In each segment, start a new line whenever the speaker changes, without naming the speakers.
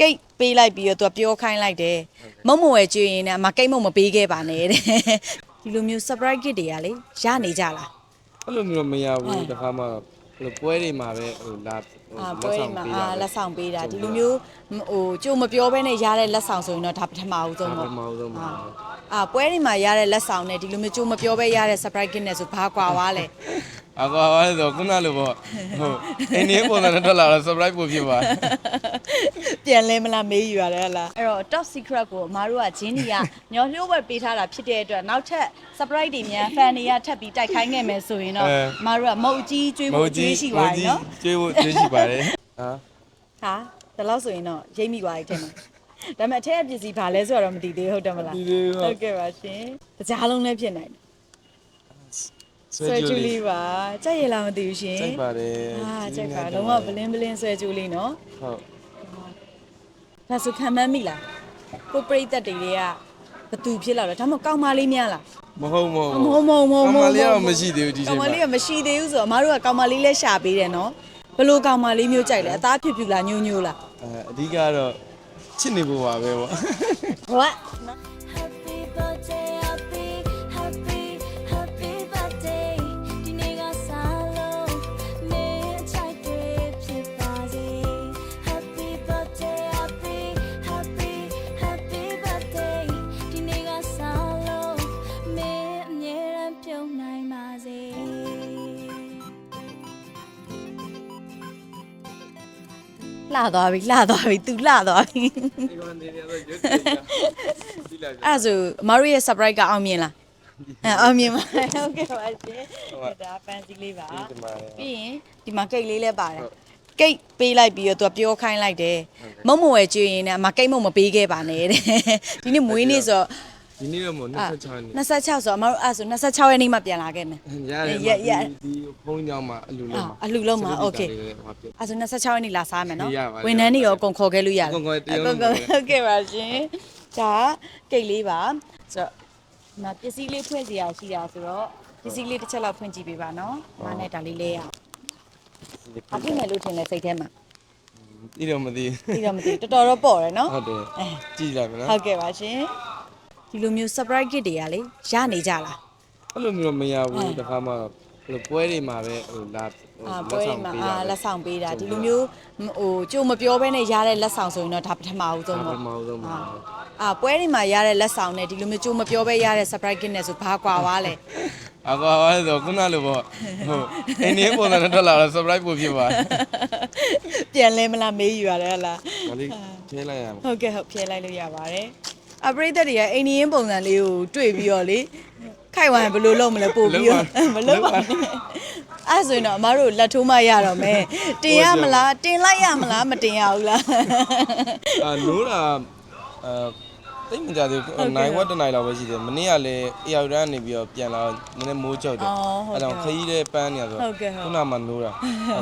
ကိတ်ပေးလိုက်ပြီးတော့သူကပြောခိုင်းလိုက်တယ်မုံမဝဲကျွေးရင်လည်းအမကိတ်မုံမပေးခဲ့ပါနဲ့တဲ့ဒီလိုမျိုး surprise gift တွေကလေရနေကြလား
အဲ့လိုမျိုးမရဘူးတခါမှအဲ့လိုပွဲတွေမှာပဲဟိုလာဟို
အာ
လက်
ပွဲ
ဆောင်
မှာ
ပေး
အာ
တာ
လက်ဆောင်ပေးတာဒီလိုမျိုးဟိုကြိုမပြောဘဲနဲ့ရတဲ့လက်ဆောင်ဆိုရင်တော့ဒါပထမဦးဆုံး
ဒါပ
ပေါ့
ထမဆုံးပါ
အာပွဲတွေမှာရတဲ့လက်ဆောင်နဲ့ဒီလိုမျိုးကြိုမပြောဘဲရတဲ့ surprise gift နဲ့ဆိုဘာကွာသွားလဲ
အကွာပါလေဆိုခုနလိုပေါ့ဟိုအင်းဒီပုံစံနဲ့ထွက်လာတော့ surprise ပို့ဖြစ်ပါ
ပြန်လဲမလားမေးယူရတယ်ဟလားအဲ့တော့ top secret ကိုအမားတို့ကဂျင်းကြီးကညော်လျှို့ဝက်ပေးထားတာဖြစ်တဲ့အတွက်နောက်ထပ် surprise တွေများ fan တွေကထပ်ပြီးတိုက်ခိုင်းခဲ့မယ်ဆိုရင်တော့အမားတို့ကမုတ်ကြီးကျွေးဖို့ကျွေးရှိပါတယ်နော်
ကျွေးဖို့ကျွေးရှိပါတယ်ဟာ
ဟာဒါလို့ဆိုရင်တော့ရိပ်မိသွားပြီထင်တယ်ဒါပေမဲ့အထက်ကပစ္စည်းဘာလဲဆိုတော့မသိသေးဘူးဟုတ်တယ်မလား
ဒီလေး
ဟု
ဟုတ်
တ်ကဲ့ပါရှင်တကြားလုံးလည်းဖြစ်နိုင်တယ်
ဆွဲ
ဆွဲ
ကျွေး
ကျူး
လေး
လေးပါကြိုက်ရလားမသိဘူးရှင်
စိုက်ပါတယ်
အာကြိုက်ပါလုံးဝဘလင်းဘလင်းဆွဲကျူးလေးနော်
ဟုတ်
ဒါဆိုခံမမ်းမိလားကိုပရိသတ်တွေကဘသူဖြစ်လာတော့ဒါမှမဟုတ်ကောင်းမလေးများလား
မဟုတ်မဟုတ်
မဟုတ်မဟုတ်မဟုတ်
ကောင်မလေးကတော့မရှိသေးဘူးဒီ
ကော
ချိန်
င်မ
မှာ
လေးကမရှိသေးဘူးဆိုတော့အမတို့ကကောင်မလေးလဲရှာပေးတယ်နော်ဘလို့ကောင်မလေးမျိုးကြိုက်လဲအသားဖြူဖြူလားညို့ညို့လား
အဲအဓိကတော့ချစ်နေဖို့ပါပဲပေါ့
what
Happy
လှသွားပြီလှသွားပြီ तू လှသွားပြီ
ဒီကောင်နေနေတော့ရွတ်ကြည့်လိုက်
အဲ့ဒါဆိုအမတို့ရဲ့ surprise ကအောင်မြင်လားအဲအောင်မြင်ပါဟုတ်ကဲ့ပါရှင်ဒါ fancy လေးပါ
ဒီမှာလေ
ပြီးရင်ဒီမှာကိတ်လေးလည်းပါတယ်ကိတ်ပေးလိုက်ပြီးတော့သူကပြောခိုင်းလိုက်တယ်မုံမဝဲကျွေးရင်လည်းအမကိတ်မုံမပေးခဲ့ပါနဲ့တဲ့ဒီနေ့မွေးနေ့ဆိုတော့
ဒီနေ့တော့မဟုတ်26နေ့
26ဆိုတော့အမတို့အဲ့ဆို26ရက်နေ့မှပြန်လာခဲ့မယ်
ရတယ်
ရရ
ဒီဖုန်းကြောင်းမှာအလူလုံးမှာ
အာအလှလုံးမှာ okay
ဟောပြ
အဲ့ဆို26ရက်နေ့လာစားမယ်နော်
ရပါတယ်
ဝန်ထမ်းတွေရောအကုန်ခေါ်ခဲ့လို့ရတယ်
အကုန်ခေါ်တယ်
အကုန်
တရုံး
ခေါ်ဟုတ်ကဲ့ပါရှင်ဒါကကိတ်လေးပါဆိုတော့ဒီမှာပစ္စည်းလေးဖွင့်စီရရှိတာဆိုတော့ပစ္စည်းလေးတစ်ချက်လောက်ဖွင့်ကြည့်ပေးပါနော်။မားနဲ့ဒါလေးလဲရအောင်။အဖိမယ်လို့ထင်လဲစိတ်ထဲမှာ
ဒီတော့မသိ
သိတော့မသိဘူးတော်တော်တော့ပေါ့တယ်နော်
ဟုတ်တယ်ကြည့်လိုက်မလား
ဟုတ်ကဲ့ပါရှင် ဒီလိုမျိုး surprise gift တွေကလေရနေကြလား
အဲ့လိုမျိုးမရဘူးတခါမှအဲ့လိုပွဲတွေမှာပဲဟိုလာဟို
အာ
လက်
ပွဲ
ဆောင်
မှာ
ပေး
အာ
တာ
လက်ဆောင်ပေးတာဒီလိုမျိုးဟိုကြိုမပြောဘဲနဲ့ရတဲ့လက်ဆောင်ဆိုရင်တော့ဒါပထမဦးဆုံး
ဒါပ
ပေါ့
ထမဆုံးပါ
အာပွဲတွေမှာရတဲ့လက်ဆောင်နဲ့ဒီလိုမျိုးကြိုမပြောဘဲရတဲ့ surprise gift နဲ့ဆိုဘာကွာသွားလဲ
အကွာပါလေဆိုခုနလိုပေါ့ဟိုအင်းဒီပုံစံနဲ့ထွက်လာတော့ surprise ပို့ဖြစ်ပါ
ပြန်လဲမလားမေးယူရတယ်ဟလား
ဒါလေးထဲလိုက်ရမှာ
ဟုတ်ကဲ့ဟုတ်ဖြဲလိုက်လို့ရပါတယ် အပရိသတ်တွေကအိန္ဒိယပုံစံလေးကိုတွေ့ပြီးတော့လေခိုက်ဝိုင်းဘယ်လိုလုပ်မလဲပို့ပြီးတော့မလုပ်ပါနဲ့အဲ့ဆိုရင်တော့အမတို့လက်ထိုးမရတော့မယ်တင်ရမလားတင်လိုက်ရမလားမတင်ရဘူးလား
အာနိုးတာအာတိတ်မကြသေးဘူးနိုင်ဝက်တစ်နိုင်လောက်ပဲရှိတယ်မနေ့ကလည်းအေယောက်တန်းနေပြီးတော့ပြန်လာနည်းနည်းမိုးချုပ်တယ်အဲကြောင့်ခရီးတဲ့ပန်းနေရဆိုခုနမှနိုးတာ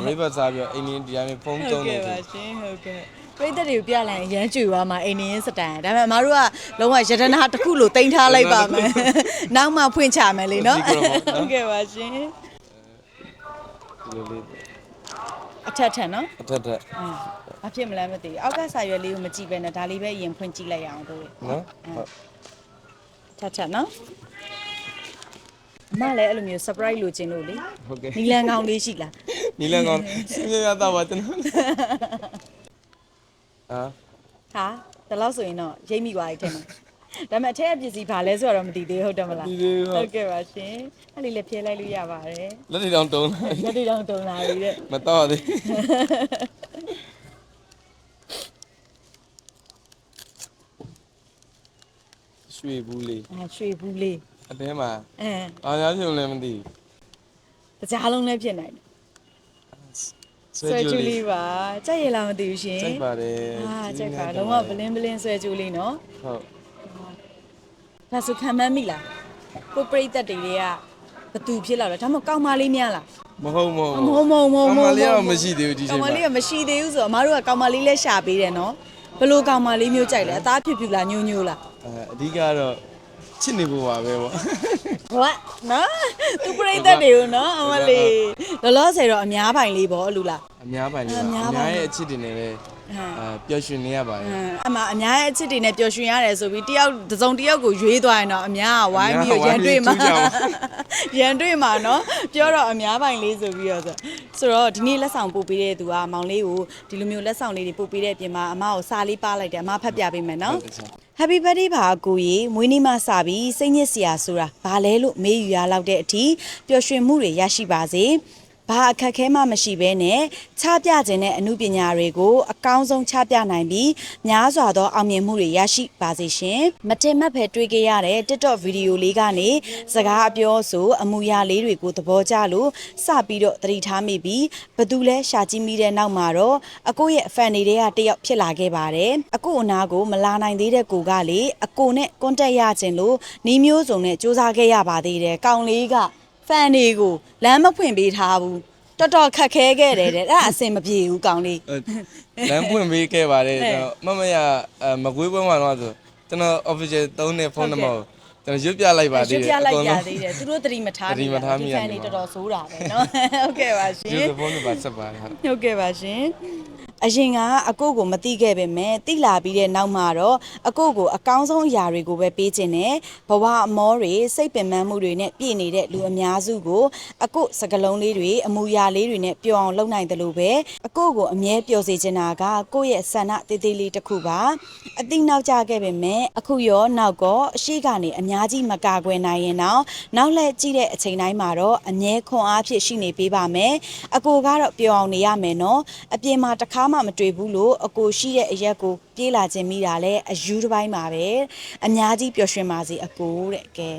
ရိဘတ်စားပြီးတော့အိမ်ကြီးဒီတိုင်းဖုန်း
ဟု
သုံး
တ်
နေ
ကဲ့
တယ်
ပါရှင်ဟုတ်ကဲ့ ပရိသတ်တွေကိုပြလိုက်ရင်ရမ်းကြွေသွားမှာအိန္ဒိယစတိုင်ဒါပေမဲ့အမတို့ကလုံးဝရတနာတစ်ခုလိုတင်ထားလိုက်ပါမယ်နောက်မှဖွင့်ချမယ်လေနော်ဟုတ်ကဲ့ပါရှင်
ဒီလိုလေး
အထက်ထက်နော်
အထက်ထက်
အင်းအဖြစ်မလဲမသိဘူးအောက်ကစာရွက်လေးကိုမကြည့်ပဲနဲ့ဒါလေးပဲအရင်ဖွင့်ကြည့်လိုက်ရအောင်တို့
နော်ဟုတ်
ထက်ထက်နော်အမလည်းအဲ့လိုမျိုး surprise လိုချင်လို့လေ
ဟုတ်ကဲ့
နီလန်ကောင်းလေးရှိလား
နီလန်ကောင်စင်းရတာပါကျွန်တော် အာ
ဟာဒါလို့ဆိုရင်တော့ရိပ်မိသွားပြီထင်တယ်ဒါပေမဲ့အထက်ကပစ္စည်းဘာလဲဆိုတော့မသိသေးဘူးဟုတ်တယ်မလား
ဒီလေး
ဟု
ဟုတ်
တ်ကဲ့ပါရှင်အဲ့လေးလည်းဖြဲလိုက်လို့ရပါတယ်
လက်တွေတောင်တုံးလိုက်
လက်တွေတောင်တုံလာပြီတဲ့
မတော့သေးရွှေဘူးလေး
အဲရွှေဘူးလေး
အတဲမှာ
အဲ
အားရပြုံလည်းမသိ
တကြားလုံးလည်းဖြစ်နိုင်တယ်
ဆွဲ
ဆွဲ
ကျူး
ကျူး
လေး
လေးပါကြိုက်ရလားမသိဘူးရှင်
စိုက်ပါတယ်
အာကြိုက်ပါလုံးဝဘလင်းဘလင်းဆွဲကျူးလေးနော်
ဟုတ်
ဒါဆိုခံမမ်းမိလားကိုပရိသတ်တွေကဘသူဖြစ်လာတော့ဒါမှမဟုတ်ကောင်းမလေးများလား
မဟုတ်မဟုတ်
မဟုတ်မဟုတ်မဟုတ်
ကောင်မလေးကတော့မရှိသေးဘူးဒီချိန်
ကောင်မ
မှာ
လေးကမရှိသေးဘူးဆိုတော့အမတို့ကကောင်မလေးလဲရှာပေးတယ်နော်ဘလို့ကောင်မလေးမျိုးကြိုက်လဲအသားဖြူဖြူလားညို့ညို့လား
အဲအဓိကတော့ချစ်နေဖို့ပါပဲပေါ့
what နော်သူပရိသတ်တွေကိုနော်အမလေးလောလောဆယ်တော့အများပိုင်လေးပေါ့အလူလား
အများပိုင်လေးပါ
အ
အ
များ
များ
ပိုင်
ရဲ့အချစ်တွေနဲ့ပဲအဲပျော်ရွှင်နေရပါတယ်
အမအများရဲ့အချစ်တွေနဲ့ပျော်ရွှင်ရတယ်ဆိုပြီးတယောက်တစ်စုံတစ်ယောက်ကိုရွေးသွားရင်တော့အများကဝိုင်းပြီးတော့ရန်တွေ့မှာရန်တွေ့မှာနော်ပြောတော့အများပိုင်လေးဆိုပြီးတော့ဆိုဆိုတော့ဒီနေ့လက်ဆောင်ပို့ပေးတဲ့သူကမောင်လေးကိုဒီလိုမျိုးလက်ဆောင်လေးတွေပို့ပေးတဲ့အပြင်မှာအမကိုစာလေးပါလိုက်တယ်အမဖတ်ပြပေးမယ်နော် Happy birthday ပါအကိုကြီးမွေးနေ့မှစပြီးစိတ်ညစ်စရာဆိုတာဘာလဲလို့မေးယူရလောက်တဲ့အထိပျော်ရွှင်မှုတွေရရှိပါစေ ဘာအခက်ခဲမှမရှိဘဲနဲ့ချပြခြင်းတဲ့အမှုပညာတွေကိုအကောင်းဆုံးချပြနိုင်ပြီးများစွာသောအောင်မြင်မှုတွေရရှိပါစေရှင်မတင်မတ်ဖဲတွေ့ကြရတဲ့ TikTok ဗီဒီယိုလေးကနေစကားအပြောဆိုအမှုရာလေးတွေကိုသဘောကျလို့စပြီးတော့သတိထားမိပြီးဘသူလဲရှာကြည့်မိတဲ့နောက်မှာတော့အကိုရဲ့ fan တွေကတယောက်ဖြစ်လာခဲ့ပါတယ်အကိုအနာကိုမလာနိုင်သေးတဲ့ကိုကလေအကိုနဲ့ contact ရခြင်းလို့နှီးမျိုးစုံနဲ့စူးစမ်းခဲ့ရပါသေးတယ်ကောင်လေးက fan တွေကိုလမ်းမဖွင့်ပေးထားဘူးတော်တော်ခက်ခဲခဲ့တယ်တဲ့အဲ့ဒါအဆင်မပြေဘူးကောင်လေး
လမ်းပွင့်ပေးခဲ့ပါတယ်
ဟဲ့
ကျွန်တော်မမရအဲမကွေးပွဲမှာတော့ဆိုကျွန်တော် official သုံးတဲ့ဖုန်းနံပါတ်ကိုကျွန်တော်ရွတ်ပြလိုက်ပါသေးတယ်
ရွှေပြလိုက်
အကုန်
ပြ
လုံး
သေးတယ်သူတို့သတိမထား
သတိမထားမိရ
ဒီ fan တွေတော်တော်ဆိုးတာပဲเนาะဟုတ်ကဲ့ပါရှင်
ရွတ်တဲ့ဖုန်းနံပါတ်ဆက်ပါတယ်ဟုတ်
ဟုတ်ကဲ့ပါရှင် အရင်ကအကိုကိုမသိခဲ့ပေမဲ့တိလာပြီးတဲ့နောက်မှာတော့အကိုကိုအကောင်းဆုံးအရာတွေကိုပဲပေးခြင်းနဲ့ဘဝအမောတွေစိတ်ပင်ပန်းမှုတွေနဲ့ပြည့်နေတဲ့လူအများစုကိုအကိုစကလုံးလေးတွေအမူအရာလေးတွေနဲ့ပျော်အောင်လုပ်နိုင်တယ်လို့ပဲအကိုကိုအမြဲပျော်စေချင်တာကကိုယ့်ရဲ့ဆန္ဒတေးသေးလေးတစ်ခုပါအသိနောက်ကျခဲ့ပေမဲ့အခုရောနောက်ကောအရှိကနေအများကြီးမကာကွယ်နိုင်ရင်တော့နောက်လက်ကြည့်တဲ့အချိန်တိုင်းမှာတော့အမြဲခွန်အားဖြစ်ရှိနေပေးပါမယ်အကိုကတော့ပျော်အောင်နေရမယ်နော်အပြင်မှာတစ်ခါမှမတွေ့ဘူးလို့အကိုရှိတဲ့အရက်ကိုပြေးလာခြင်းမိတာလဲအယူတစ်ပိုင်းပါပဲအများကြီးပျော်ရွှင်ပါစေအကိုတဲ့ကဲ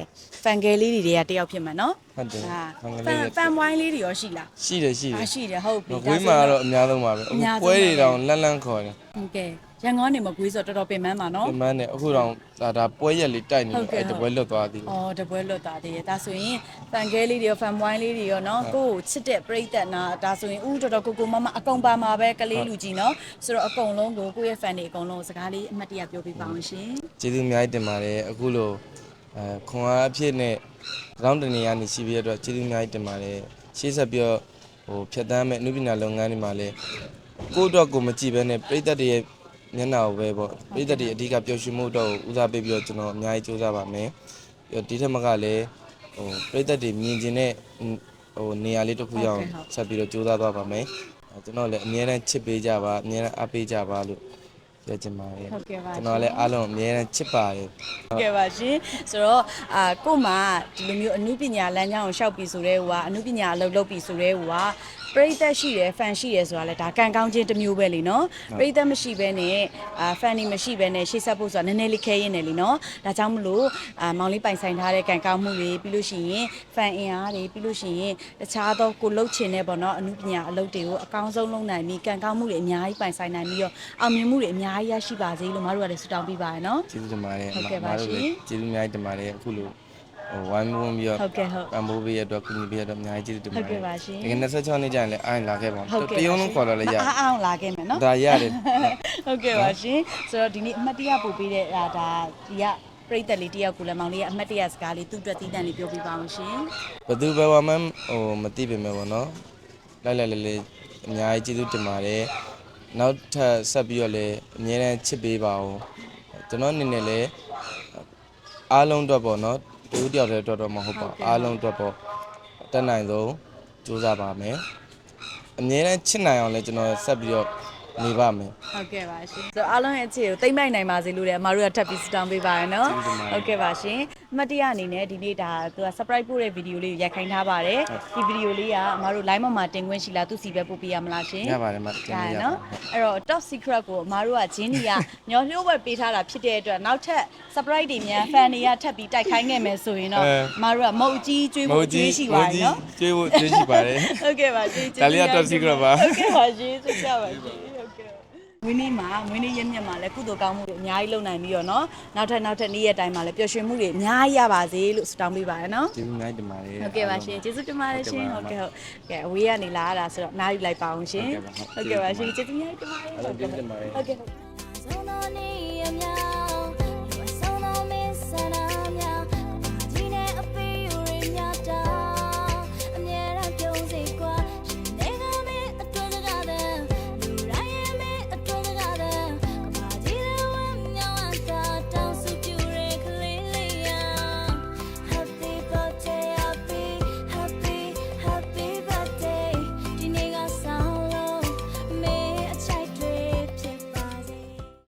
ဖန်ကယ်လေးတွေကတယောက်ဖြစ်မှာနော်
ဟုတ်တယ်
ဟာ
ဖန်က
ဖ
လေး
န်
တွေ
ဖန်ဝိုင်းလေးတွေရောရှိလား
ရှိတယ်ရှိတယ်
အားရှိတယ်ဟုတ်ပြီ
မကွေးမှာတော့အများဆုံးပါပဲ
အများဆုံး
ပွဲတွေတောင်လန့်လန့်ခေါ်တယ်
ဟုတ်ကဲ့ ရန်ကုန်ကနေမကွေးဆိုတော့တော်တော်ပင်ပန်းပါနော်
ဒီမန်းနဲ့အခုတောင်ဒါဒါပွဲရက်လေးတိုက်နေ
ဟုတ်
လို့
ကဲ့
အဲ့တပွဲလွတ်သွားသေးတယ်
အော်တပွဲလွတ်သားသေးရဲ့ဒါဆိုရင်ဖန်ကဲလေးတွေရောဖန်ဝိုင်းလေးတွေရောနော်ကိုယ့်ကိုချစ်တဲ့ပြိသက်နာဒါဆိုရင်ဥတော်တော်ကိုကိုမမအကုန်ပါမှာပဲကလေးလူကြီးနော်ဆိုတော့အကုန်လုံးကိုကိုယ့်ရဲ့ fan တွေအကုန်လုံးစကားလေးအမှတ်တရပြောပြပါအောင်ရှင်
ကျေးဇူးအများကြီးတင်ပါတယ်အခုလိုအဲခွန်အားအဖြစ်နဲ့တောင်းတနေရနေရှိပြီးတဲ့အတွက်ကျေးဇူးအများကြီးတင်ပါတယ်ရှေ့ဆက်ပြီးတော့ဟိုဖြတ်တန်းမဲ့အနုပညာလုပ်ငန်းတွေမှာလည်းကိုယ့်အတွက်ကိုမကြည့်ဘဲနဲ့ပြည်သက်တွေရဲ့ မျက်နှာကိုပဲပေါ့ပြည်သက်တွေအဓိကပျော်ရွှင်မှုအတွက်ကိုဦးစားပေးပြီးတော့ကျွန်တော်အများကြီးစူးစမ်းပါမယ်ပြီးတော့ဒီထက်မကလည်းဟိုပြည်သက်တွေမြင်ကျင်တဲ့ဟိုနေရာလေးတစ်ခုရအောင်ဆက်ပြီးတော့စူးစမ်းသွားပါမယ်အဲကျွန်တော်လည်းအများအားချစ်ပေးကြပါအများအားအားပေးကြပါလို့ပြောချင်ပါတယ်
ဟုတ်ကဲ့ပါ
ကျွန်တော်လည်းအားလုံးအများအားချစ်ပါတယ်
ဟုတ်ကဲ့ပါရှင်ဆိုတော့အာကို့မှာဒီလိုမျိုးအမှုပညာလမ်းကြောင်းကိုရှောက်ပြီးဆိုတဲ့ဟိုကအမှုပညာအလုပ်လုပ်ပြီးဆိုတဲ့ဟိုက ပရိသတ်ရှိတယ်ဖန်ရှိတယ်ဆိုတာလဲဒါကံကောင်းခြင်းတစ်မျိုးပဲလीနော်ပရိသတ်မရှိဘဲနဲ့အာဖန်နေမရှိဘဲနဲ့ရှေ့ဆက်ဖို့ဆိုတာနည်းနည်းလေးခဲရင်တယ်လीနော်ဒါကြောင့်မလို့အာမောင်လေးပိုင်ဆိုင်ထားတဲ့ကံကောင်းမှုတွေပြီးလို့ရှိရင်ဖန်အင်အားတွေပြီးလို့ရှိရင်တခြားသောကိုလှုပ်ချင်တဲ့ပေါ့နော်အမှုပညာအလုပ်တွေကိုအကောင်းဆုံးလုပ်နိုင်ပြီးကံကောင်းမှုတွေအများကြီးပိုင်ဆိုင်နိုင်ပြီးတော့အောင်မြင်မှုတွေအများကြီးရရှိပါစေလို့မတို့ကလည်းဆုတောင်းပေးပါရနော်
ကျေးဇူးတင်ပါတယ်
ဟုတ်ကဲ့ပါ
တို့လည်း
ရှင်
ကျေးဇူးအများကြီးတင်ပါတယ်အခုလို ဟိုဝိုင်းဝန်းပြီးတော့
ဟုတ်ကဲ့ဟုတ်
ပံပိုးပေးရတော့ကုညီပေးရတော့အများကြီးကျေးဇူးတင်ပါတ
ဟုတ်ကဲ့
ယ်
ပါရှင်
ဒီကနေ့26နှစ်ကျရင်လည်းအားရင်လာခဲ့ပါ
ဟုတ်
ဦး
ကဲ့
တရုံလုံးခေါ်တော့လည်းရ
အားအောင်လာခဲ့မယ်နော်
ဒါရတယ်
ဟုတ်ကဲ့ပါရှင်ဆိုတော့ဒီနေ့အမှတ်တရပို့ပေးတဲ့ဒါဒါဒီကပြိသက်လေးတယောက်ကိုလည်းမောင်လေးကအမှတ်တရစကားလေးသူ့အတွက်တည်တံ့လေးပြောပြပါအောင်ရှင်
ဘသူပဲဝမှန်းဟိုမသိပေမဲ့ပေါ့နော်လိုက်လိုက်လေးလေးအများကြီးကျေးဇူးတင်ပါတယ်နောက်ထပ်ဆက်ပြီးတော့လည်းအများနဲ့ချစ်ပေးပါဦးကျွန်တော်အနေနဲ့လည်းအားလုံးအတွက်ပေါ့နော် တူတယောက်တည်းအတွက်တော့မဟုတ်ပါဘူးအားလုံးအတွက်ပေါ့တက်နိုင်ဆုံးကြိုးစားပါမယ်အများနဲ့ချစ်နိုင်အောင်လည်းကျွန်တော်ဆက်ပြီးတော့ နေပါမယ်
ဟုတ်ကဲ့ပါရှင်ဆိုတော့အားလုံးရဲ့အခြေကိုတိမ့်မိုက်နိုင်ပါစေလို့လည်းအမတို့ကထပ်ပြီးစတောင်းပေးပါရနော်
ကျေးဇူးတင်ပါတယ်
ဟုတ်ကဲ့ပါရှင်အမှတ်တရအနေနဲ့ဒီနေ့ဒါသူက surprise ပို့တဲ့ဗီဒီယိုလေးကိုရိုက်ခိုင်းထားပါတယ်ဒီဗီဒီယိုလေးကအမတို့ line မှာမှာတင်ခွင့်ရှိလားသူစီပဲပို့ပေးရမလားရှင်
ရပါတယ်မတင်
ဒါ
ရ
ရ
ပါ
နော်အဲ့တော့ top secret ကိုအမားတို့ကဂျင်းဒီကညော်လျှို့ဝက်ပေးထားတာဖြစ်တဲ့အတွက်နောက်ထပ် surprise တွေများ fan တွေကထပ်ပြီးတိုက်ခိုင်းခဲ့မယ်ဆိုရင်တော့
အဲ
အမားတို့ကမုတ်ကြီးကျွေးဖို့ကျွေးရှိပါပြီနော်
ကျွေးဖို့ကျွေးရှိပါတယ်
ဟုတ်ကဲ့ပါရှင်ကျေးဇူး
ဒါလေးက top secret ပါ
ဟုတ်ကဲ့ပါရှင်သိကြပါရှင် ဟုတ်ကဲ့ဝင်းနေမှာဝင်းနေရက်မြက်မှာလည်းကုသိုလ်ကောင်းမှုတွေအများကြီးလုပ်နိုင်ပြီးတော့เนาะနောက်ထပ်နောက်ထပ်နေ့ရက်တိုင်းမှာလည်းပျော်ရွှင်မှုတွေအများကြီးရပါစေလို့ဆုတောင်းပေးပါရနော်
ကျေးဇူးအများကြီးတင်ပါတယ်
ဟုတ်ကဲ့ပါရှင်ကျေးဇူးတင်ပါတယ်ရှင်ဟုတ်ကဲ့ဟုတ်ကဲ့အဝေးကနေလာရတာဆိုတော့နားယူလိုက်ပါအောင်ရှင်
ဟုတ်ကဲ့ပါဟုတ်
ဟုတ်ကဲ့ပါရှင်ကျေးဇူးများတင်ပါတယ်
ဟုတ်ကဲ့တင်ပါတယ်
ဟုတ်ကဲ့ဟုတ်